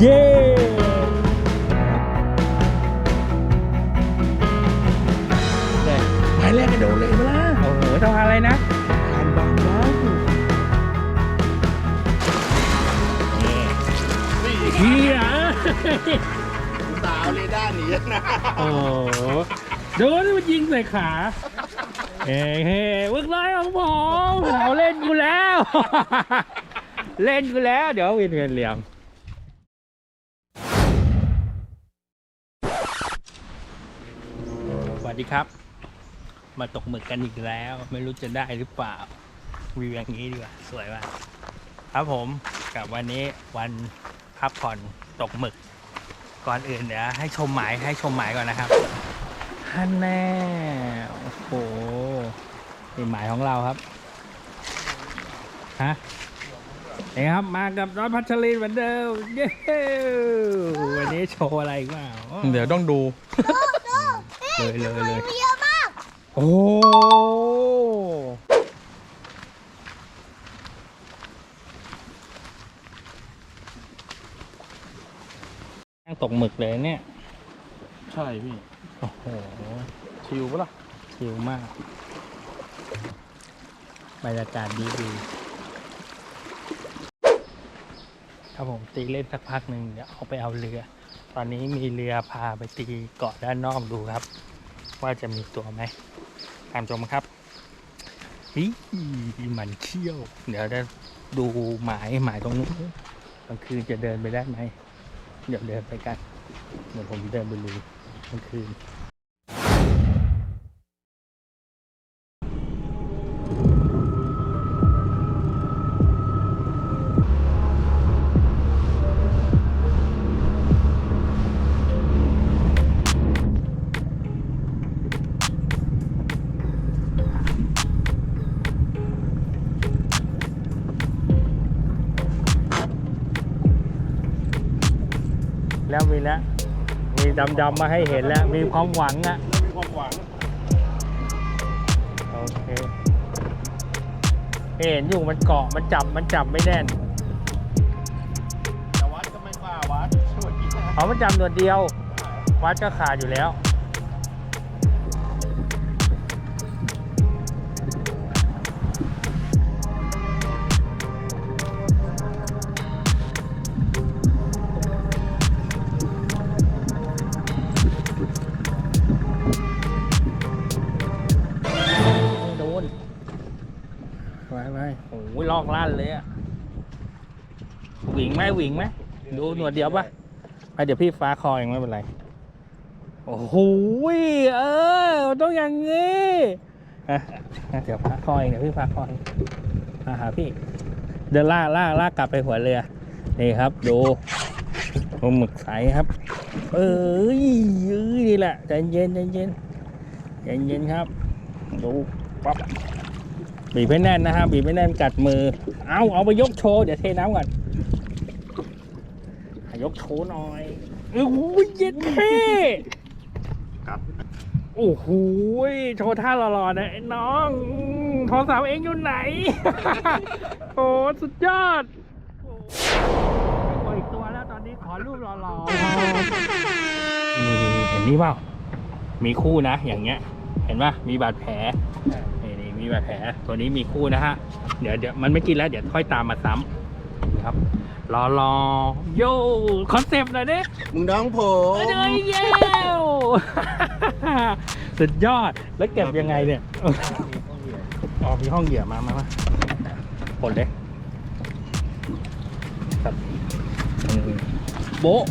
เย้เนี่ยหมายแรกกระโดดเลยมาละโอ้โหสะพานอะไรนะผ่านบางยักษ์เฮียสาวเรด้าร์หนีนะโอ้โหโดนมันยิงใส่ขาเฮ้เฮ้มึกน้อยของผมเขาเล่นกูแล้ว เล่นกูแล้ว เดี๋ยววินเงินเหลี่ยมสวัส ดีครับ มาตกหมึกกันอีกแล้ว ไม่รู้จะได้หรือเปล่าวิวอย่างนี้ดีกว่าสวยมากครับผมกับวันนี้วันพักผ่อนตกหมึก ก่อนอื่นเดี๋ยวให้ชมหมายให้ชมหมายก่อนนะครับฮันแน่โอ้โหนี่หมายของเราครับฮะนี่ครับมากับน้อยพัชรินเหมือนเดิมเย้วันนี้โชว์อะไรอีกเปล่าเดี๋ยวต้องดู เลยเลยเลยเยอะมาก โอ้นั่งตกหมึกเลยเนี่ย ใช่พี่ โอ้โห ชิวปะล่ะ ชิลมาก บรรยากาศดีดีครับผมตีเล่นสักพักหนึ่งเดี๋ยวเอาไปเอาเรือ ตอนนี้มีเรือพาไปตีเกาะด้านนอกดูครับ ว่าจะมีตัวไหมตามชมครับฮิมันเขี้ยว เดี๋ยวจะดูหมายหมายตรงนู้นกลางคืนจะเดินไปได้ไหมเดี๋ยวเดินไปกัน เดี๋ยวผมเดินไปดูกลางคืน ดำๆมาให้เห็นแล้ว มีความหวังอะความหวังโอเคเห็นอยู่มันเกาะมันจับมันจับไม่แน่นแต่วัดก็ไม่กล้าวัดช่วยกินเพราะมันจับหนวดเดียว วัดก็ขาดอยู่แล้ว ออกลั่นเลยอะหวิงไหมหวิงไหมดูหนวดเดียวปะไปเดี๋ยวพี่ฟ้าคอเองไม่เป็นไร โอ้โหเออ ต้องอย่างงี้อะเดี๋ยวฟ้าคอเองเดี๋ยวพี่ฟ้าคอเองมาหาพี่ เดินลากลากลากกลับไปหัวเรือ นี่ครับ ดูปลาหมึกใสครับ เอ้ยเอ้ยนี่แหละใจเย็นใจเย็นใจเย็นครับ ดูปั๊บ บีบให้แน่นนะฮะบีบให้แน่นกัดมือ เอาเอาไปยกโชว์ เดี๋ยวเทน้ำก่อนอะยกโชว์หน่อยโอ้โหเย็ดเท่ครับโอ้โหโชว์ท่าหล่อๆนะไอ้น้องอืมโทรศัพท์เองอยู่ไหนโอ้สุดยอดโอ้อีกตัวแล้วตอนนี้ขอรูปหล่อๆนี่เห็นนี่เปล่ามีคู่นะ อย่างเงี้ย เห็นปะมีบาดแผลนี่นี่มี บาดแผลตัวนี้มีคู่นะฮะเดี๋ยวเดี๋ยวมันไม่กินแล้วเดี๋ยวค่อยตามมาซ้ำนะครับรอรอโย่คอนเซปต์หน่อยดิมึงน้องผมเอ้ยเย้สุดยอดแล้วเก็บยังไงเนี่ยอ๋อมีห้องเหยื่อมามามาปลดเลยครับอืมโบ๊ะ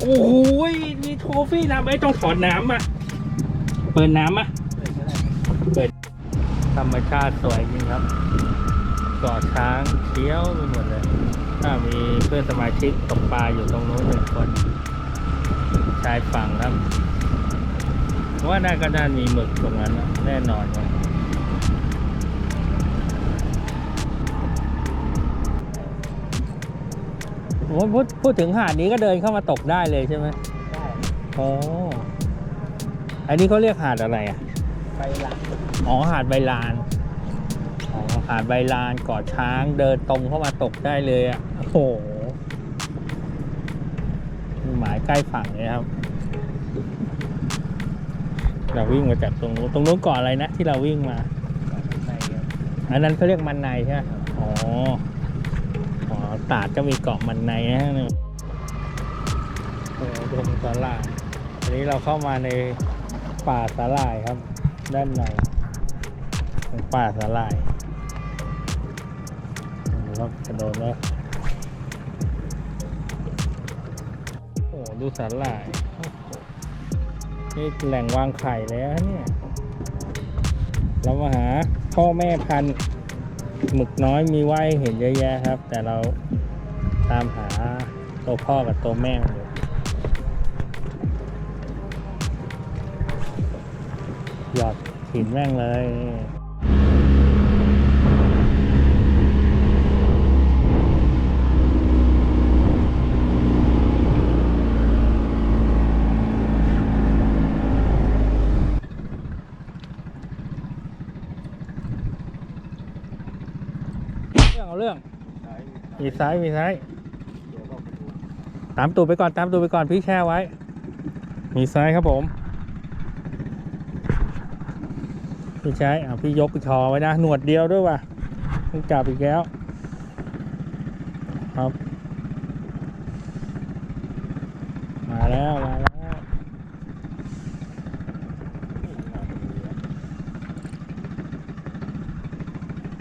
โอ้โหมีโทฟี่น้ำไอ้ยต้องถอดน้ำมาเปิดน้ำมาเปิด ธรรมชาติสวยจริงครับเกาะช้างเที่ยวไปหมดเลยถ้ามีเพื่อนสมาชิกตกปลาอยู่ตรงโน้นหนึ่งคนชายฝั่งครับว่าน่าก็น่ามีหมึกตรงนั้นนะแน่นอนครับโอ้พูดพูดถึงหาดนี้ก็เดินเข้ามาตกได้เลยใช่ไหมได้โอ้อันนี้เขาเรียกหาดอะไรอะ ไปละอ๋อหาดใบลานอ๋อหาดใบลานเกาะช้างเดินตรงเข้ามาตกได้เลยอะโอ้โหใกล้ฝั่งเลยครับ เราวิ่งมาจากตรงนู้นตรงนู้นเกาะอะไรนะที่เราวิ่งมา อันนั้นเขาเรียกมันในใช่ไหมอ๋ออ๋อตาดก็มีเกาะมันในนะฮะเนี่ยโอ้โหดงสาหร่ายอันนี้เราเข้ามาในป่าสาหร่ายครับ ด้านในของป่าสาหร่ายครับกระโดดแล้วโอ้ดูสาหร่ายโอ้โหนี่แหล่งวางไข่แล้วเนี่ย เรามาหาพ่อแม่พันธุ์หมึกน้อยมีไว้เห็นเยอะแยะครับ แต่เราตามหาตัวพ่อกับตัวแม่อยู่ หยอดหินแม่งเลยเรื่องเอาเรื่อง มีซ้าย มีซ้าย ตามตูดไปก่อน ตามตูดไปก่อน พี่แช่ไว้ มีซ้ายครับผม พี่ใช้อ่าพี่ยกชอไว้นะ หนวดเดียวด้วยว่ะต้องจับอีกแล้ว ครับ มาแล้ว มาแล้ว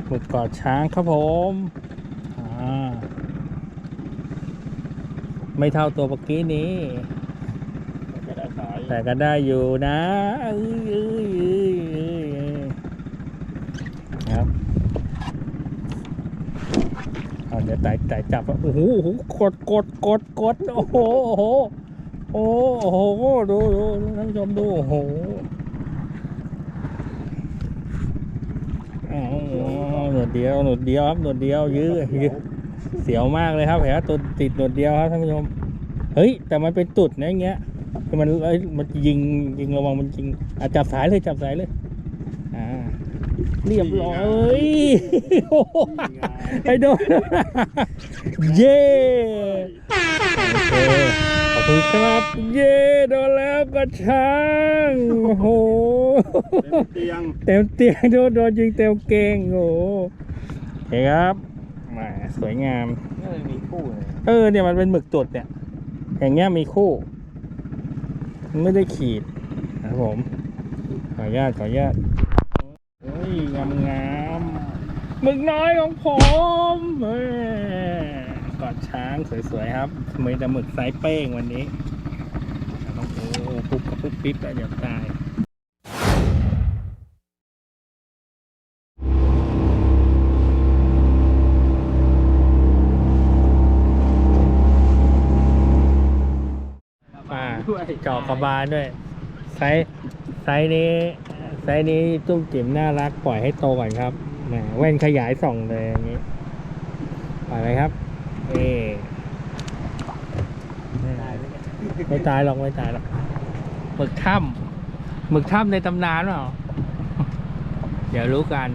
หมึกกอดช้างครับผม อ่า ไม่เท่าตัวเมื่อกี้นี้ แต่ก็ได้อยู่นะเอ้ยเอ้ยครับ เอาเดี๋ยวไต่ไต่จับอะโอ้โหกดกดกดกดโอ้โหโอ้โหโอ้โหดูดูท่านผู้ชมดูโอ้โหหนวดเดียวหนวดเดียวครับหนวดเดียวยื้อยื้อเสียวมากเลยครับแผลตัวติดหนวดเดียวครับท่านผู้ชมเฮ้ยแต่มันเป็นตุดนะอย่างเงี้ยมันเอ้มันยิงยิงระวังมันยิงอะจับสายเลยจับสายเลย เรียบร้อยเอ้ยโอ้โหไปโดนเย้โอเคขอบคุณครับ เย้โดนแล้วกระช้างโอ้โหเตียงเต็มเตียงโดนโดนยิงเต็มเกงโอ้โหโอเคครับแหมสวยงามนี่มันมีคู่เลยเออเนี่ยมันเป็นหมึกตุดเนี่ย อย่างเงี้ยมีคู่มันไม่ได้ขีดนะครับผมขออนุญาตขออนุญาต เฮ้ยงามงามๆหมึกน้อยของผมเฮ้ยกอดช้างสวยๆครับมือแต่หมึกไซส์เป้งวันนี้โอ้โหปุ๊บกับปุ๊บปิ๊บแล้วเดี๋ยวตายป่าเจอกกระบาลด้วย ไซส์ไซส์นี้ ไซส์นี้ตุ้มจิ๋มน่ารักปล่อยให้โตก่อนครับแหมแว่นขยายส่องเลยอย่างนี้ปล่อยไปครับเอไม่ตายหรอกไม่ตายหรอกหมึกถ้ำหมึกถ้ำในตำนานเปล่าเดี๋ยวรู้กัน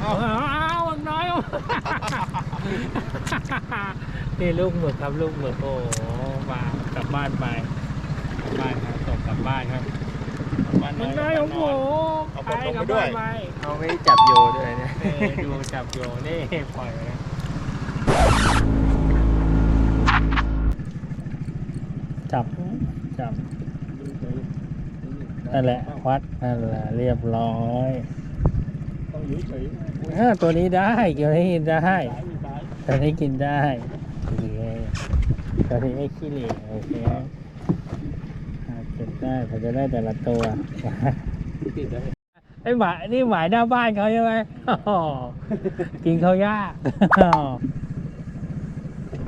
เอาเอาเอาหมึกน้อย นี่ลูกหมึกครับลูกหมึกโอ้โหมากลับบ้านไปกลับบ้านครับส่งกลับบ้านครับหมึกน้อยของผมเอาไปผมลงกลัไปบด้วบ้ายนไปเขาไม่ได้จับโยด้วยเนี่ยนี่ดูจับโยนี่ปล่อยไปนะจับ จับ นั่นแหละ วัด นั่นแหละ เรียบร้อยต้องอยู่เฉยอ่าตัวนี้ได้ตัวนี้กินได้ซ้ายมีซ้ายตัวนี้กินได้ โอเคตัวนี้ไม่ขี้เหร่โอเคอ่าเก็บได้ผมจะได้แต่ละตัวไอ้หมายนี่หมายหน้าบ้านเขาใช่ไหมกินเขายาก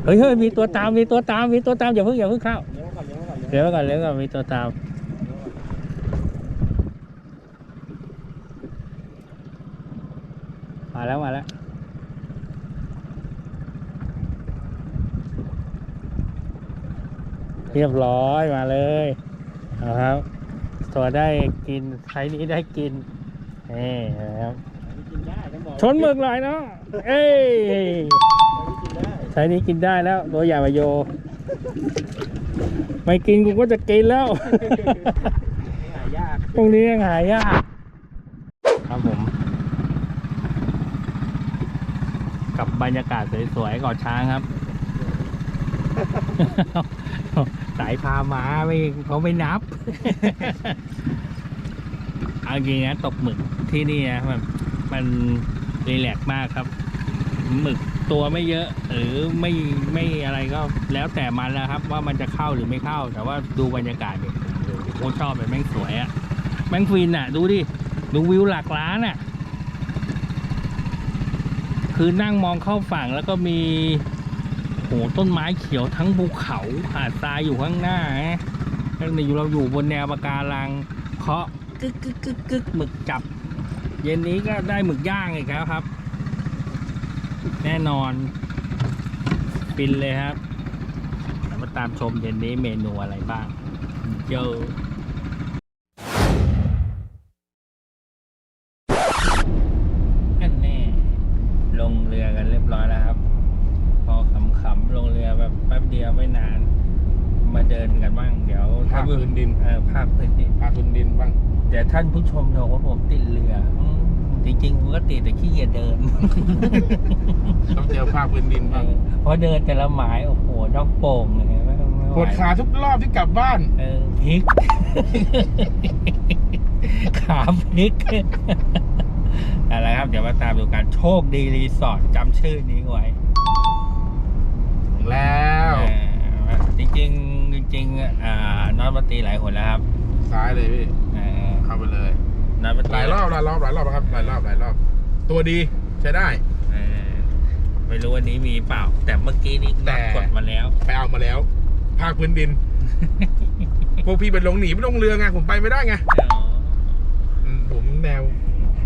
เฮ้ยเฮ้ยมีตัวตามมีตัวตามมีตัวตามอย่าเพิ่งอย่าเพิ่งเข้าเลี้ยวก่อนเลี้ยวก่อนเลี้ยวก่อนมีตัวตามมาแล้วมาแล้ว เรียบร้อยมาเลยเอาครับตัวได้กินไซส์นี้ได้กินนี่นะครับกินได้ต้องบอกชนหมึกหน่อยเนาะเอ้ยกินได้ไซส์นี้กินได้แล้วตัวใหญ่มาโย ไม่กินกูก็จะกินแล้วหายากตรงนี้ยังหายากครับผม กับบรรยากาศสวยๆเก่อช้างครับ สายพามาไม่เขาไม่นับ เอาจริงนะตกหมึกที่นี่นะมันมันรีแลกมากครับ หมึกตัวไม่เยอะ หรือไม่ไม่อะไรก็แล้วแต่มันแล้วครับ ว่ามันจะเข้าหรือไม่เข้า แต่ว่าดูบรรยากาศเนี่ยโคตรชอบเลยแม่งสวยอะแม่งฟินอะดูดิดูวิวหลักล้านอะคือนั่งมองเข้าฝั่งแล้วก็มี ต้นไม้เขียวทั้งภูเขาหาดทรายอยู่ข้างหน้าฮะแล้วนี่เราอยู่บนแนวปะการังเคาะกึกกึกกึกกึกหมึกจับ เย็นนี้ก็ได้หมึกย่างอีกแล้วครับ แน่นอนฟินเลยครับเดี๋ยวมาตามชมเย็นนี้เมนูอะไรบ้างเจออันแน่ ลงเรือกันเรียบร้อยแล้วครับ พอขำๆลงเรือแบบแป๊บเดียวไม่นาน มาเดินกันบ้าง เดี๋ยว ภาคพื้นดิน เออ ภาคพื้นดินภาคพื้นดินบ้าง เดี๋ยวท่านผู้ชมบอกว่าผมติดเรืออืมจริงๆผมก็ติดแต่ขี้เกียจเดิน ต้องเจอภาคพื้นดินบ้างเพราะเดินแต่ละหมายโอ้โหนอกโป่งเลยไม่ไม่ไหปวดขาทุกรอบที่กลับบ้าน เออพลิก ขาพลิกอะไรครับ เดี๋ยวมาตามดูการโชคดีรีสอร์ทจำชื่อนี้ไว้ แล้ว เออจริงๆจ ริงๆอ่านอตมาตีหลายคนแล้วครับซ้ายเลยพี่เออเข้าไปเลยนอตมาตีหลายรอบหลายรอบหลายรอบครับหลายรอบหลายรอบ ตัวดีใช้ได้ เออไม่รู้วันนี้มีเปล่า แต่เมื่อกี้นี้แต่นัดกดมาแล้ว ไปเอามาแล้ว ภาคพื้นดิน พวกพี่ไปลงหนีไปลงเรือไงผมไปไม่ได้ไงอืมผมแนว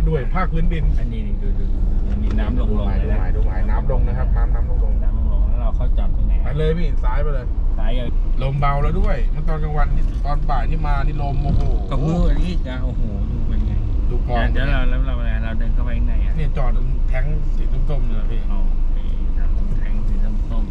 ด้วยภาคพื้นดินอันนี้นี่ดูดูดูอันนี้น้ำลงลงหมายดูหมายดูหมายน้ำลงนะครับน้ำน้ำลงลงน้ำลงลงแล้วเราเข้าจอดตรงไหนไปเลยพี่ซ้ายไปเลยสายอย่างลมเบาแล้วด้วยเมื่อตอนกลางวันนี่ตอนบ่ายที่มานี่ลมโอ้โหกระพืออันนี้จะโอ้โหดูเป็นไงดูกองเดี๋ยวเราแล้วเราเราเดินเข้าไปข้างในอะเนี่ยจอดตรงแท้งสีส้มๆเลยพี่โอเคครับแทงสีส้ม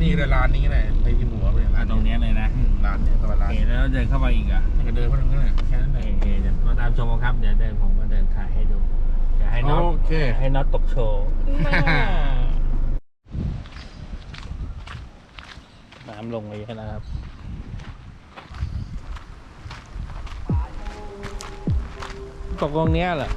นี่เลยร้านนี้ไงไปที่หัวไปๆอะร้านตรงเนี้ยเลยนะอืมร้านเนี่ยตลาดโอร้านเคแล้วเดินเข้าไปอีกอะนี่ก็เดินมาตรงนั้นแหละแค่นั้นโอเองเคเดี๋ยวมาตามชมกันครับเดี๋ยวเดินผมก็เดินถ่ายให้ดูเดี๋ยวให้น็อตโอเค ให้น็อตตกโชว์ น้ำลงไปเยอะแล้วครับตกตรงเนี้ยเหรอ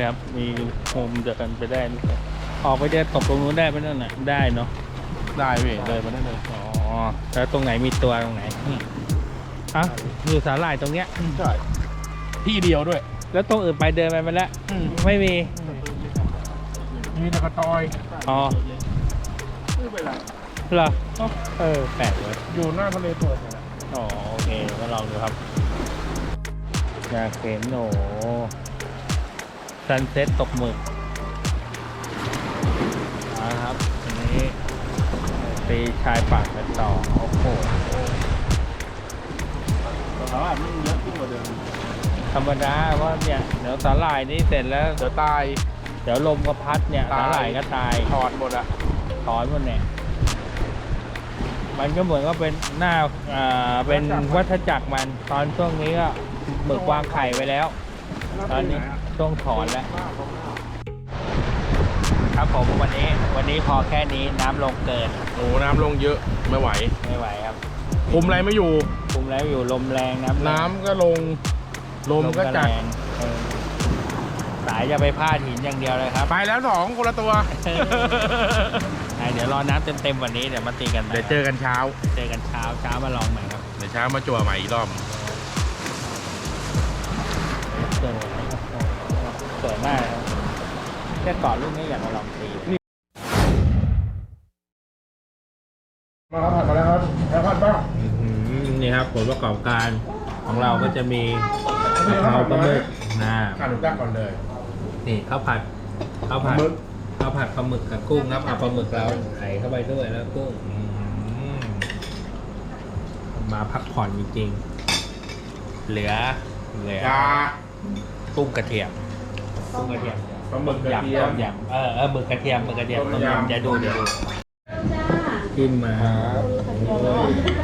ครับ มีโฮมเดินไปได้ไหมออกไปเดินตกตรงนู้นได้ไหมนั่นน่ะ ได้เนาะ ได้พี่เดินมาได้เลยอ๋อแล้วตรงไหนมีตัวตรงไหนอืมอะอยู่สาหร่ายตรงเนี้ย ใช่ที่เดียวด้วย แล้วตรงอื่นไปเดินไปมาแล้วอืมไม่มี มีแต่กระตอย อ๋อไม่เป็นไรเหรอเออแปลกเลยอยู่หน้าทะเลเปิดเนี่ยแหละอ๋อโอเคก็ลองดูครับอยากเห็นโหนซันเซ็ตตกหมึกมาครับอันนี้ ตีชายปากกันต่อโอ้โหแต่ว่ามันเยอะขึ้นกว่าเดิมธรรมดาเพราะเนี่ยเดี๋ยวสาหร่ายนี่เสร็จแล้ว เดี๋ยวตาย เดี๋ยวลมก็พัดเนี่ยตายสาหร่ายก็ตายถอดหมดอะถอนหมดเนี่ยมันก็เหมือนก็เป็นหน้าอ่าเป็นวัฏจักรมัน ตอนช่วงนี้ก็หมึกวางไข่ไปแล้ว ตอนนี้ช่วงถอนแล้ว ครับผมวันนี้วันนี้พอแค่นี้น้ำลงเกินโอ้น้ำลงเยอะไม่ไหว ไม่ไหวครับคุมอะไรไม่อยู่ คุมแล้วอยู่ลมแรงน้ำแรงน้ำก็ลง ลมก็จัด แรงเออสายจะไปพาดหินอย่างเดียวเลยครับไปแล้วสองคนละตัว อะเดี๋ยวรอน้ำเต็มๆวันนี้เดี๋ยวมาตีกันใหม่เดี๋ยวเจอกันเช้า เจอกันเช้าเช้ามาลองใหม่ครับเดี๋ยวเช้ามาจั่วใหม่อีกรอบสวยสวยมากครับ แค่เกาะลูกนี้อยากมาลองตีมาครับผัดมาแล้วครับแล้วผัดบ้างนี่ครับผลประกอบการของเราก็จะมีกะเพราปลาหมึกนะขาดหนูก้าก่อนเลย นี่ข้าวผัดข้าวผัดปลาหมึกข้าวผัดปลาหมึกกับกุ้งครับเอาปลาหมึกเราใส่เข้าไปด้วยแล้วกุ้งอืมมาพักผ่อนจริงๆเหลือเหลือยากุ้งกระเทียมกุ้งกระเทียม ปลาหมึกกระเทียต้มมยำเออเออหมึกกระเทียมหมึกกระเทียมต้ต้มมยำยำจะดูเดี๋ยวดูกินมาอื